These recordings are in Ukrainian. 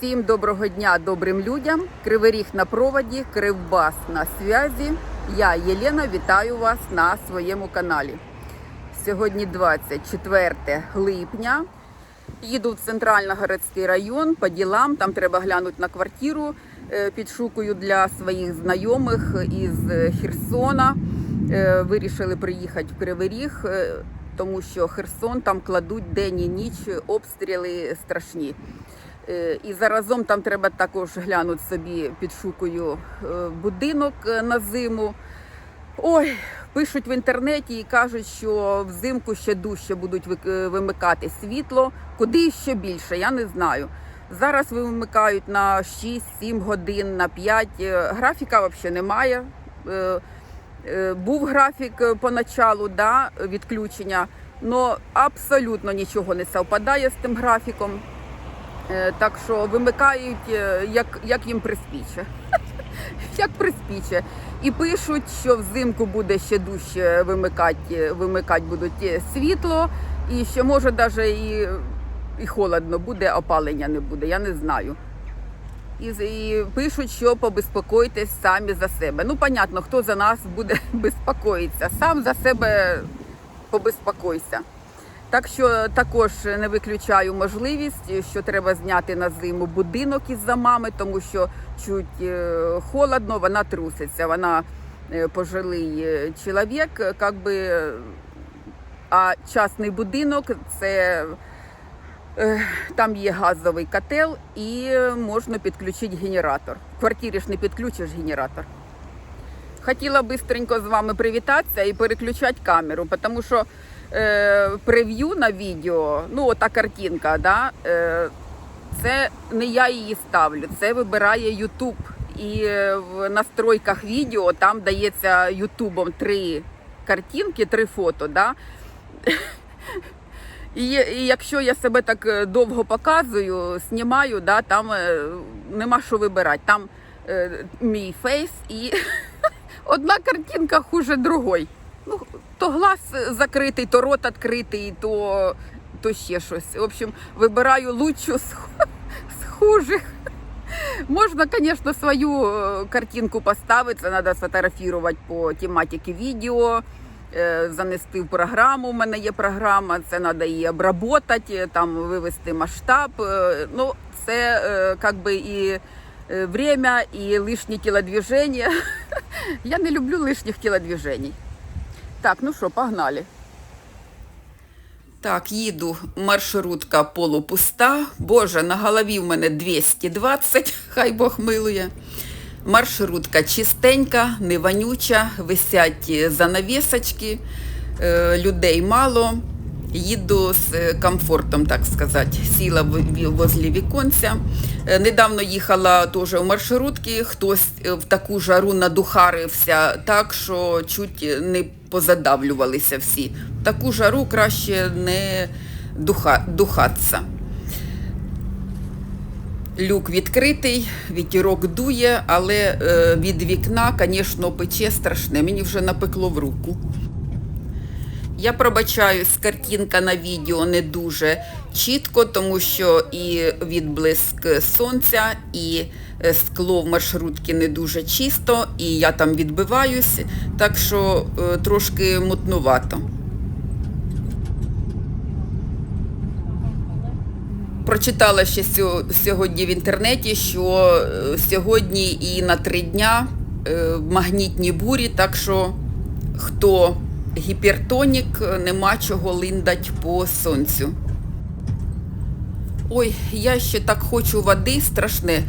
Всім доброго дня добрим людям. Кривий ріг на проводі, Кривбас на зв'язі. Я Єлена вітаю вас на своєму каналі. Сьогодні 24 липня. Їду в центрально-городський район по ділам. Там треба глянути на квартиру. Е, Підшукую для своїх знайомих із Херсона. Е, Вирішили приїхати в Кривий Ріг, е, тому що Херсон там кладуть день і ніч обстріли страшні. Е, І заразом там треба також глянути собі, підшукую е, будинок е, на зиму. Ой, пишуть в інтернеті і кажуть, що взимку ще дужче будуть вимикати світло. Куди ще більше, я не знаю. Зараз вимикають на 6-7 годин, на 5. Е, Графіка взагалі немає. Був графік поначалу да, відключення, але абсолютно нічого не совпадає з тим графіком. Е, Так що вимикають, е, як, як їм приспіче. Як приспіче. І пишуть, що взимку буде ще дужче вимикати, вимикати будуть е, світло, і що може навіть і, і холодно буде, опалення не буде, я не знаю. І, і пишуть, що побезпокойтесь самі за себе. Ну, понятно, хто за нас буде безпокоїтися. Сам за себе побезпокойся. Так що також не виключаю можливість, що треба зняти на зиму будинок із-за мами, тому що чуть е, холодно, вона труситься. Вона е, пожилий е, чоловік, е, как би, е, а частний будинок це е, там є газовий котел і е, можна підключити генератор. В квартирі ж не підключиш генератор. Хотіла бистренько з вами привітатися і переключати камеру, тому що е, прев'ю на відео, ну ота картинка, да, е, це не я її ставлю, це вибирає Ютуб. І е, в настройках відео там дається Ютубом три картинки, три фото. Да? І, і якщо я себе так е, довго показую, знімаю, да, там е, нема що вибирати. Там е, мій фейс і одна картинка хуже другої. То глаз закритий, то рот відкритий, то, то ще щось. В общем, вибираю лучшу з, ху- хужих. Можна, звісно, свою е, картинку поставити, це треба сфотографувати по тематиці відео, е, занести в програму. У мене є програма, це треба її обработати, там вивести масштаб. Е, Ну, це е, как би і время, і лишні тілодвіження. Я не люблю лишніх тілодвіжень. Так, ну що, погнали. Так, їду, маршрутка полупуста. Боже, на голові в мене 220, хай Бог милує. Маршрутка чистенька, не вонюча, висять занавісочки, е, людей мало. Їду з е, комфортом, так сказати. Сіла в- в- возле віконця. Е, Недавно їхала теж в маршрутці, хтось е, в таку жару надухарився так, що чуть не позадавлювалися всі. В таку жару краще не духа, духатися. Люк відкритий, вітірок дує, але е, від вікна, звісно, пече страшне. Мені вже напекло в руку. Я пробачаюсь, картинка на відео не дуже чітко, тому що і відблиск сонця, і е, скло в маршрутці не дуже чисто, і я там відбиваюсь, так що е, трошки мутнувато. Прочитала ще сьогодні в інтернеті, що е, сьогодні і на три дня магнітні бурі, так що хто гіпертонік, нема чого линдать по сонцю. Ой, я ще так хочу води страшне.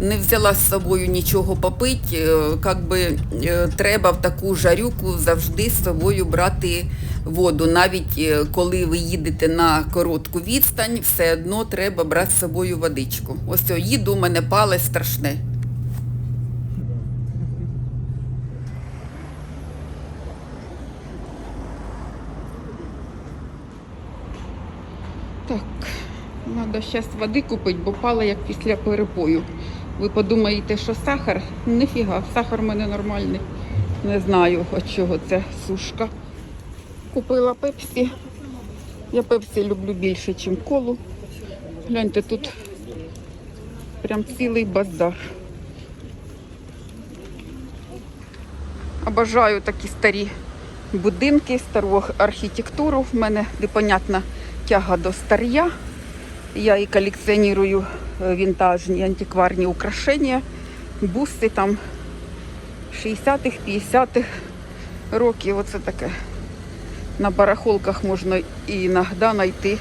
Не взяла з собою нічого попити. як би е, треба в таку жарюку завжди з собою брати воду. Навіть е, коли ви їдете на коротку відстань, все одно треба брати з собою водичку. Ось їду, у мене палець страшне. Так, треба зараз води купити, бо пала як після перепою. Ви подумаєте, що сахар? Ніфіга, сахар в мене нормальний. Не знаю, від чого це сушка. Купила пепсі. Я пепсі люблю більше, ніж колу. Гляньте, тут Прям цілий базар. Обожаю такі старі будинки, стару архітектуру. В мене непонятна тяга до стар'я. Я і колекціоную е, вінтажні антикварні украшення, буси там 60-х, 50-х років. Оце таке. На барахолках можна і іноді знайти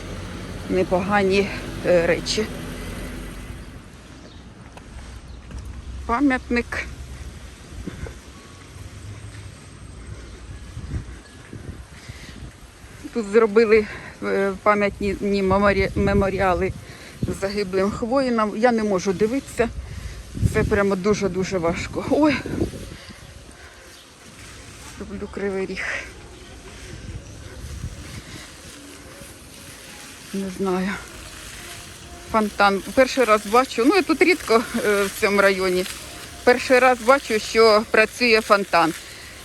непогані е, речі. Пам'ятник. Тут зробили пам'ятні ні, меморі- меморіали загиблим хвоїнам. Я не можу дивитися. Це прямо дуже-дуже важко. Ой. Люблю кривий ріг. Не знаю. Фонтан. Перший раз бачу, ну я тут рідко е, в цьому районі. Перший раз бачу, що працює фонтан.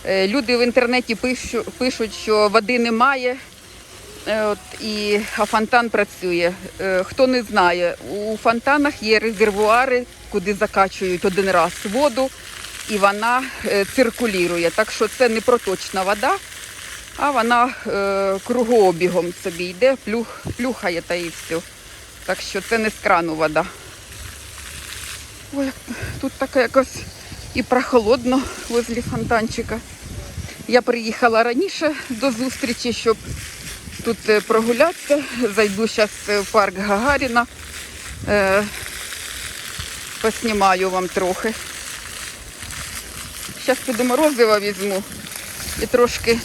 Е, Люди в інтернеті пишуть, що води немає, е, от, і, а фонтан працює. Е, Хто не знає, у фонтанах є резервуари, куди закачують один раз воду, і вона е, циркулює. Так що це не проточна вода, а вона е, кругообігом собі йде, плюх, плюхає та і все. Так що це не з крану вода. Ой, тут таке якось і прохолодно возле фонтанчика. Я приїхала раніше до зустрічі, щоб тут е, прогулятися. Зайду зараз в парк Гагаріна. Е, поснімаю вам трохи. Зараз піду морозива візьму і трошки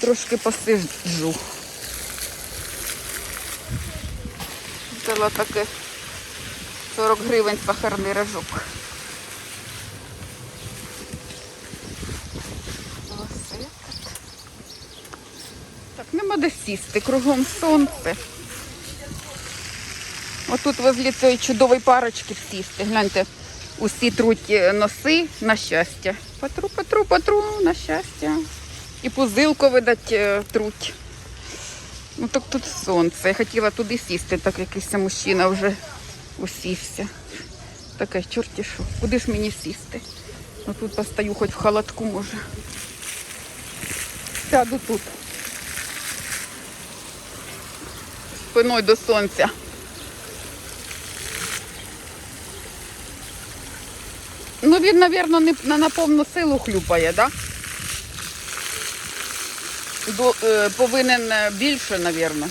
трошки посиджу. Взяла таке 40 гривень сахарний рожок. Ось этот. Так, нема де сісти, кругом сонце. Отут возле цієї чудової парочки сісти. Гляньте, усі труть е, носи на щастя. Патру, патру, патру, на щастя. І пузилку, видать, е, труть. Ну так тут сонце. Я хотіла туди сісти, так якийсь мужчина вже усівся. Таке, чорті що. Куди ж мені сісти? Ну тут постою хоч в халатку може. Сяду тут. Спиною до сонця. Ну він, мабуть, не на, на повну силу хлюпає, так? Да? До, е, повинен е, більше, мабуть.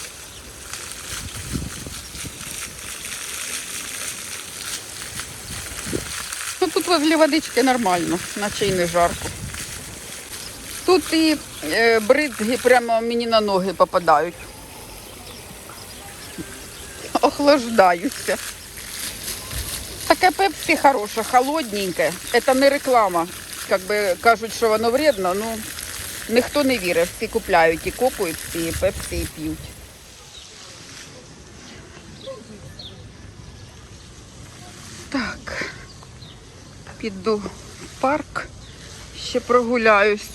Ну тут возле водички нормально, наче й не жарко. Тут і е, бризги прямо мені на ноги попадають. Охлаждаюся. Таке пепсі хороше, холодненьке. Це не реклама. Як би кажуть, що воно вредно, ну ніхто не вірить. Всі купляють і копують, і пепсі і п'ють. Так, піду в парк, ще прогуляюсь.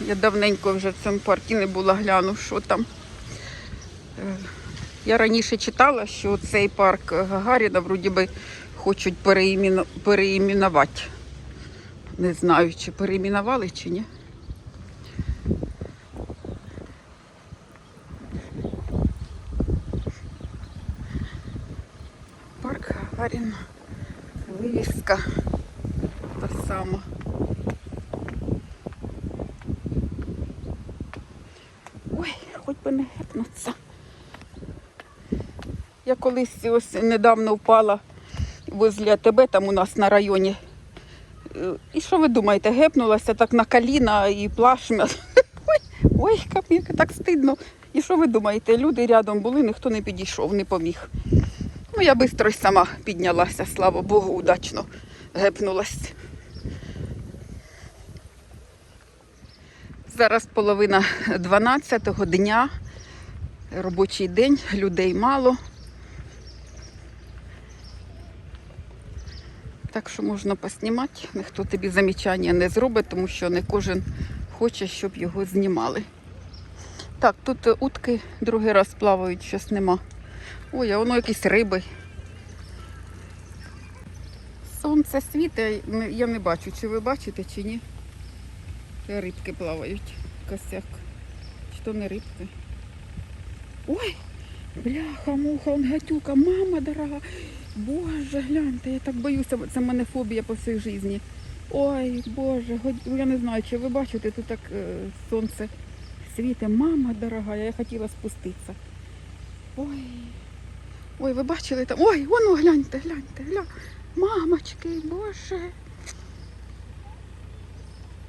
Я давненько вже в цьому парку не була, гляну, що там. Я раніше читала, що цей парк Гагаріна вроді би хочуть переіменувати. Не знаю, чи переіменували, чи ні. Парк Гагаріна. Вивіска та сама. Ой, хоч би не гепнуться. Я колись ось недавно впала возле тебе, там у нас на районі. Е, І що ви думаєте, гепнулася так на коліна і плашмя. Ой, ой, капелька, так стидно. І що ви думаєте? Люди рядом були, ніхто не підійшов, не поміг. Ну, я швидко сама піднялася, слава Богу, удачно гепнулась. Зараз половина 12-го дня, робочий день, людей мало. Так що можна поснімати, ніхто тобі замічання не зробить, тому що не кожен хоче, щоб його знімали. Так, тут е, утки другий раз плавають, щось нема. Ой, а воно якісь риби. Сонце світить, я не бачу, чи ви бачите, чи ні. Рибки плавають. Косяк. Чи то не рибки? Ой! Бляха, муха, он гатюка, мама дорога. Боже, гляньте, я так боюся, бо це в мене фобія по всій житті. Ой, Боже, я не знаю, чи ви бачите, тут так е, сонце світить. Мама дорога, я хотіла спуститися. Ой. Ой, ви бачили там? Ой, воно гляньте, гляньте, гляньте. Мамочки, боже.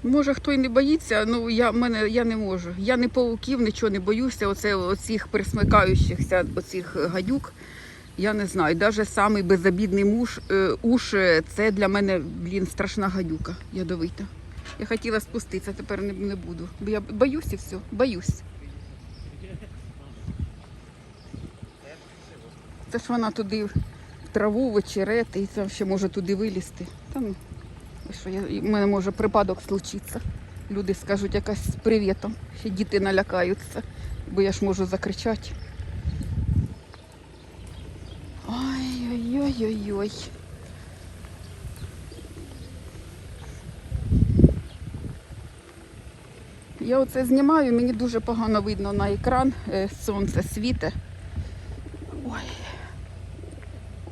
Може, хто й не боїться, ну я, мене, я не можу. Я не пауків, нічого не боюся. Оце оцих присмикаючихся, оцих гадюк. Я не знаю. Навіть самий безобідний муж, е, уш е, це для мене, блін, страшна гадюка ядовита. Я хотіла спуститися, тепер не, не буду. Бо я боюсь і все, боюсь. Це ж вона туди в траву, в очерети, і там ще може туди вилізти. Та ну, що, я, в мене може припадок случитися. Люди скажуть якась з привітом, ще діти налякаються, бо я ж можу закричати. Ой-ой-ой-ой-ой. Я оце знімаю, мені дуже погано видно на екран, е, сонце світе. Ой.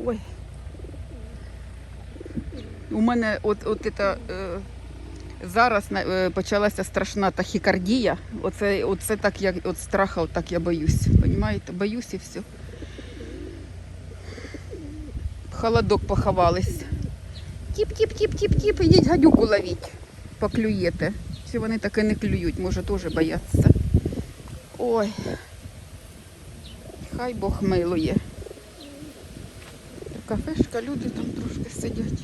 Ой. У мене от, от це, е, зараз е, почалася страшна тахікардія. Оце, оце так як от страха, от так я боюсь. Понімаєте? Боюсь і все. Холодок поховались. Тіп-тіп-тіп-тіп-тіп, ідіть гадюку ловіть. Поклюєте. Чи вони таки не клюють, може теж бояться. Ой. Хай Бог милує. Кафешка, люди там трошки сидять.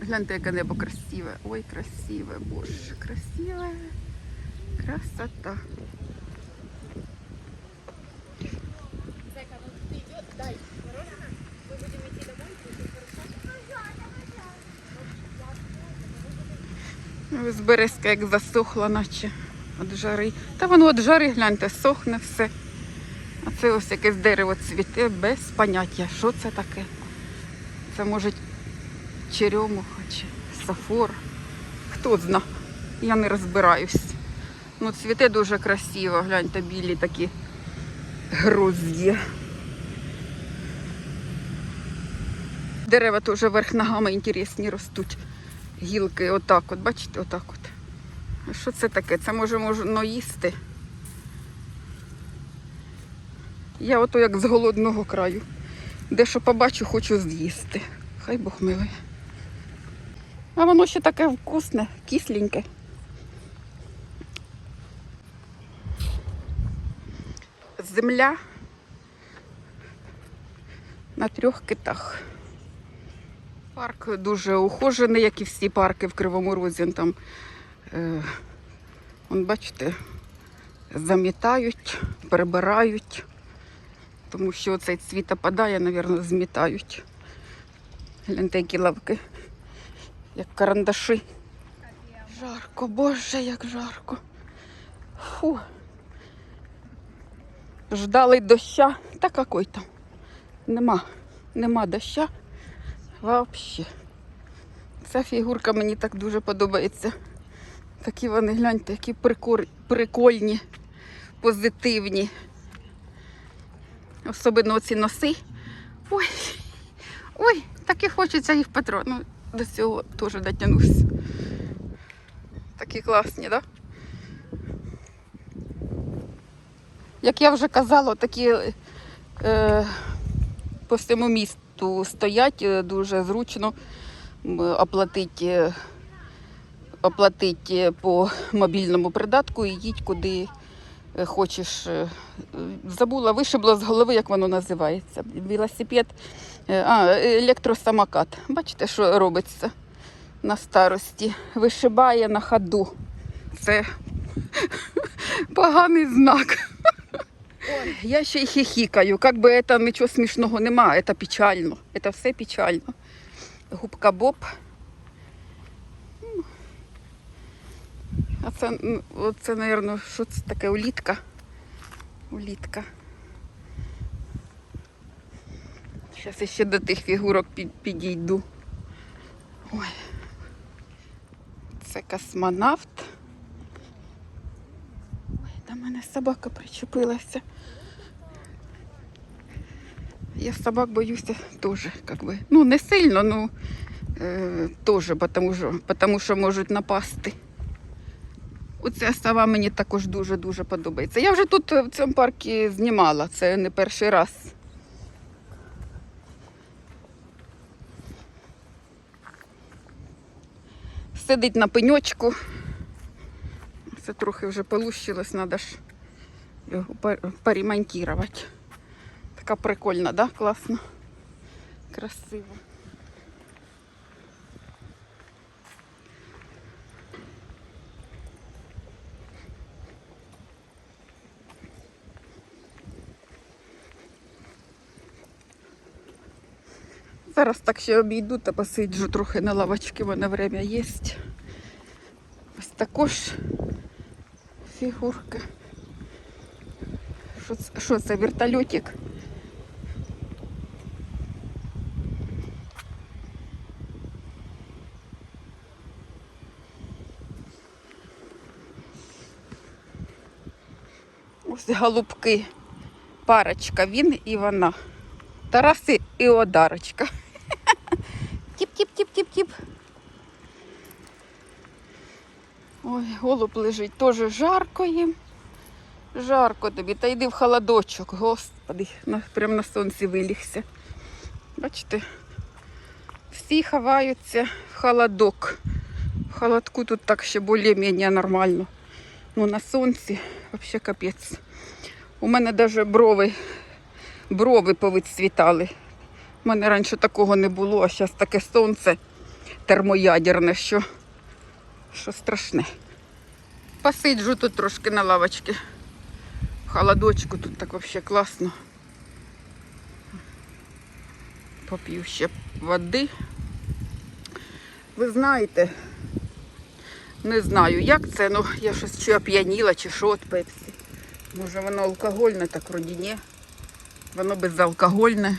Гляньте, яке небо красиве. Ой, красиве, боже, красиве. Красота. Ну березка як засохла, наче від жари. Та воно від жари, гляньте, сохне все. А це ось якесь дерево цвіте без поняття. Що це таке? Це може черемуха чи сафор. Хто зна? Я не розбираюсь. Ну, цвіте дуже красиво, гляньте, білі такі грузді. Дерева теж верх ногами інтересні ростуть. Гілки отак от, бачите, отак от. А що це таке? Це може можна їсти. Я ото як з голодного краю. Де що побачу, хочу з'їсти. Хай Бог милує. А воно ще таке вкусне, кисленьке. Земля на трьох китах. Парк дуже ухожений, як і всі парки в Кривому Розі. Там, е, он, бачите, замітають, прибирають, тому що цей цвіт опадає, мабуть, змітають. Гляньте, які лавки, як карандаші. Жарко, боже, як жарко. Фу. Ждали доща. Та какой там? Нема. Нема доща. Вообще. Ця фігурка мені так дуже подобається. Такі вони, гляньте, які прикольні, позитивні. Особливо ці носи. Ой, ой, так і хочеться їх Петро. Ну, до цього теж дотягнусь. Такі класні, так? Да? Як я вже казала, такі е, по всьому місту стоять е, дуже зручно м, оплатити, е, оплатити по мобільному придатку і їдь куди е, хочеш. Е, Забула, вишибло з голови, як воно називається. Велосипед, е, а, електросамокат. Бачите, що робиться на старості? Вишибає на ходу. Це поганий знак. Ой, я ще й хихікаю. Как би це нічого смішного немає, це печально. Це все печально. Губка Боб. А це, м, оце, мабуть, що це таке улітка? Улітка. Зараз ще до тих фігурок підійду. Ой. Це космонавт. Ой, до мене собака причепилася. Я собак боюся теж, как би. Ну, не сильно, ну е, теж, тому що, що можуть напасти. Оця сова мені також дуже-дуже подобається. Я вже тут е, в цьому парку знімала, це не перший раз. Сидить на пеньочку. Це трохи вже полущилось, треба ж його пор- поремонтувати. Така прикольна, да? Класно. Красиво. Зараз так ще обійду та посиджу трохи на лавочці, мене время є. Ось також фігурка. Що це, що вертольотик? Ось голубки. Парочка, він і вона. Тарас і- і Одарочка. Тіп-тіп-тіп-тіп-тіп. Ой, голуб лежить, теж жарко їм. Жарко тобі. Та йди в холодочок, господи, прямо на сонці вилігся. Бачите, всі ховаються в холодок. В холодку тут так ще більш-менш нормально. Ну на сонці взагалі капець. У мене навіть брови, брови повицвітали. У мене раніше такого не було, а зараз таке сонце термоядерне, що, що страшне. Посиджу тут трошки на лавочці. Холодочку тут так взагалі класно. Поп'ю ще води. Ви знаєте, не знаю, як це, ну я щось чи оп'яніла, чи що від пепсі. Може воно алкогольне, так вроді ні. Воно безалкогольне.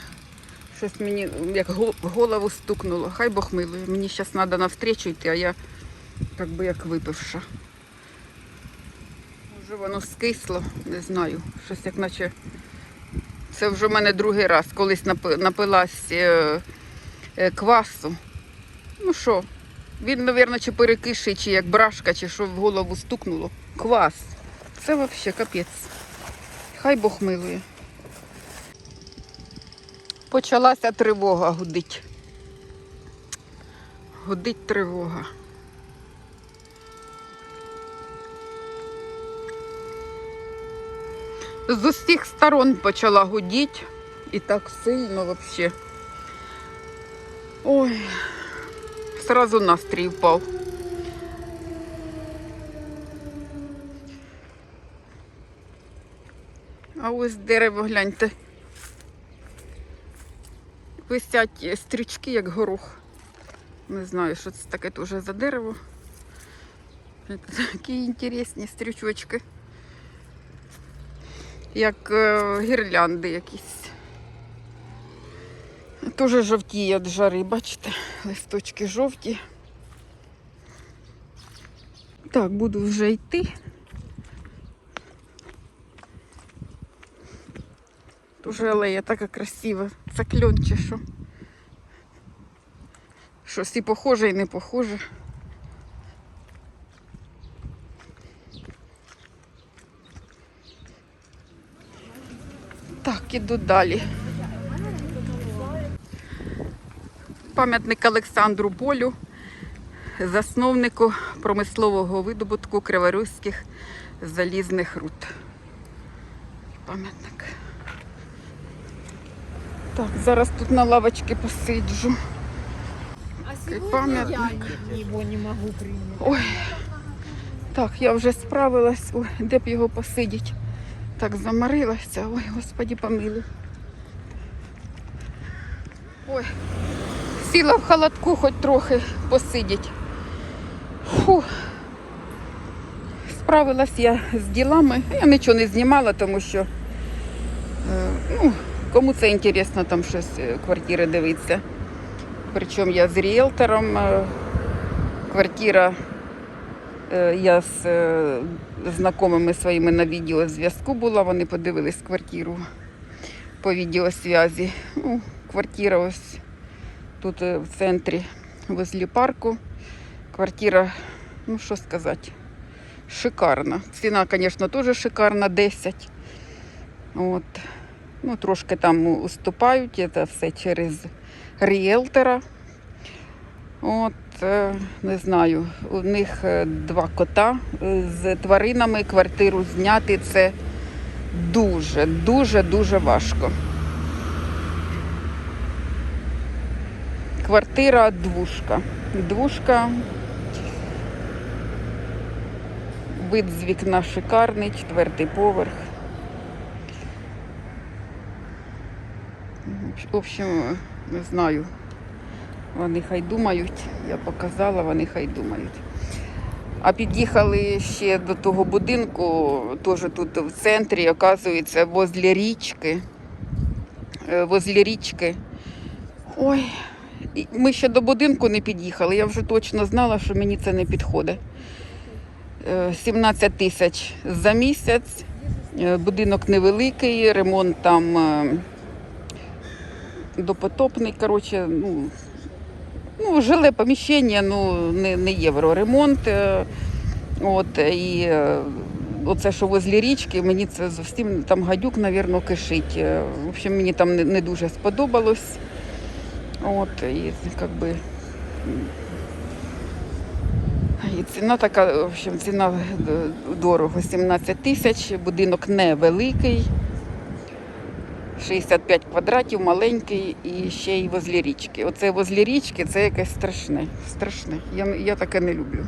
Щось мені як голову стукнуло. Хай Бог милує. Мені зараз треба навстрічу йти, а я як би як випивша. Може воно скисло, не знаю. Щось як наче. Це вже в мене другий раз. Колись напилась е, е, квасу. Ну що, він, мабуть, чи перекиший, чи як брашка, чи що в голову стукнуло. Квас. Це взагалі капець. Хай Бог милує. Почалася тривога гудить. Гудить тривога. З усіх сторон почала гудіть. І так сильно взагалі. Ой, сразу настрій впав. А ось дерево, гляньте. Висять стрічки, як горох. Не знаю, що це таке теж за дерево. Такі інтересні стрічочки. Як е, гірлянди якісь. Теж жовтіє від жари, бачите? Листочки жовті. Так, буду вже йти. Дуже алея така красива. Це кльон чи що. Щось і похоже, і не похоже. Так, іду далі. Пам'ятник Олександру Болю, засновнику промислового видобутку криворізьких залізних руд. Пам'ятник. Так, зараз тут на лавочці посиджу. А пам'ятник. я не могу принять. Ой. Так, я вже справилась. Ой, де б його посидіть? Так замарилася. Ой, господі помилуй. Ой, Сіла в халатку хоч трохи посидіть. Фу. Справилась я з ділами. Я нічого не знімала, тому що е, ну, кому це інтересно там щось е, квартири дивитися. Причому я з ріелтором. е, Квартира, я з е, знайомими своїми на відеозв'язку була, вони подивились квартиру по відеосвязі. Ну, квартира ось тут е, в центрі возле парку. Квартира, ну що сказати, шикарна. Ціна, звісно, теж шикарна, 10. От. Ну, трошки там уступають, це все через ріелтора. От, е, не знаю, у них е, два кота е, з тваринами квартиру зняти це дуже, дуже, дуже важко. Квартира двушка. Двушка. Вид з вікна шикарний, четвертий поверх. В общем, не знаю. Вони хай думають. Я показала, вони хай думають. А під'їхали ще до того будинку, теж тут в центрі, оказується, возле річки. Е, Возле річки. Ой, ми ще до будинку не під'їхали. Я вже точно знала, що мені це не підходить. Е, 17 тисяч за місяць. Е, Будинок невеликий, ремонт там е, допотопний. Коротше, ну, ну, жиле поміщення, ну, не, не євроремонт. е, От, і е, оце, що возле річки, мені це зовсім там гадюк, мабуть, кишить. Е, В общем, мені там не, не дуже сподобалось. От, і как би. І ціна така, в общем, ціна е, дорого, 17 тисяч, будинок невеликий, 65 квадратів, маленький і ще й возле річки. Оце возле річки це якесь страшне. страшне. Я, я таке не люблю.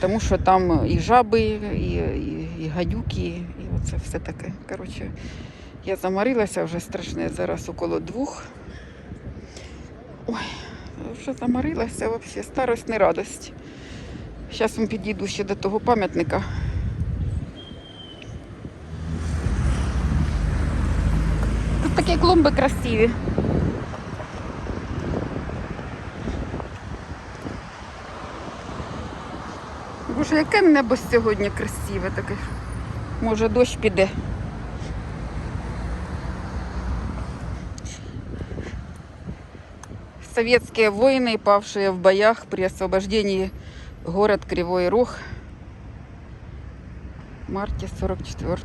Тому що там і жаби, і, і, і гадюки, і оце все таке. Коротше, я заморилася вже страшне, зараз около двох. Ой, вже заморилася взагалі, старость не радость. Зараз підійду ще до того пам'ятника. Тут такі клумби красиві. Боже, яке небо сьогодні красиве таке. Може дощ піде. Советские воины, павшие в боях при освобождении город Кривой Рог в марте 44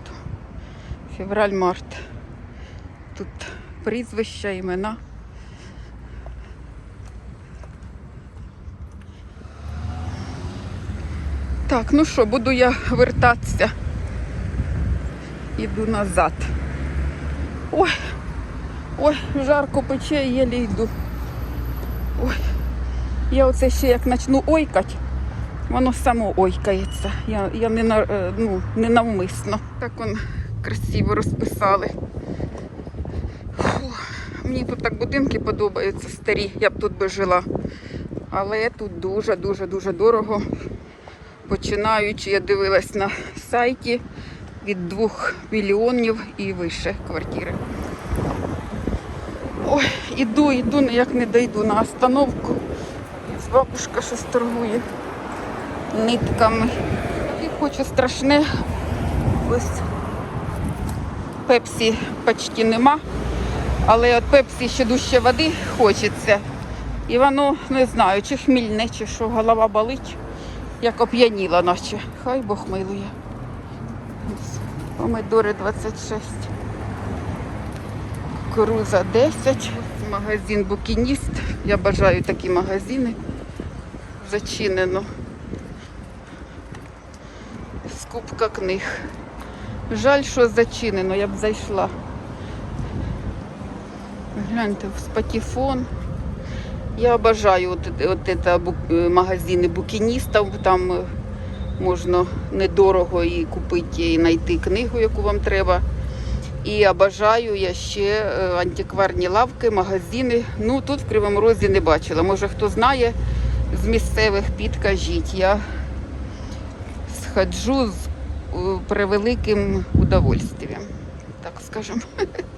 Февраль-март. Тут прізвища, імена. Так, ну що, буду я вертатися. Іду назад. Ой, ой, жарко пече, єлі йду. Ой, я оце ще як почну ойкати, воно само ойкається. Я, я не, на, е, ну, не навмисно. Так он красиво розписали. Мені тут так будинки подобаються старі, я б тут би жила. Але тут дуже-дуже дуже дорого. Починаючи, я дивилась на сайті від 2 мільйонів і вище квартири. Ой, іду, іду, ніяк не дойду на остановку. Бабушка щось торгує нитками. І хочу страшне. Ось пепсі почти нема. Але от пепсі ще дужче води хочеться. І воно не знаю, чи хмільне, чи що, голова болить, як оп'яніла, наче. Хай Бог милує. Помидори 26. Кукуруза 10. Магазин Букініст. Я бажаю такі магазини. Зачинено. Скупка книг. Жаль, що зачинено, я б зайшла. Гляньте, спатіфон. Я обожаю от, от это, е, магазини букіністів. Там е, можна недорого і купити, і знайти книгу, яку вам треба. І обожаю я ще е, антикварні лавки, магазини. Ну тут в Кривому Розі не бачила. Може хто знає з місцевих, підкажіть. Я сходжу з превеликим удовольствием, так скажемо.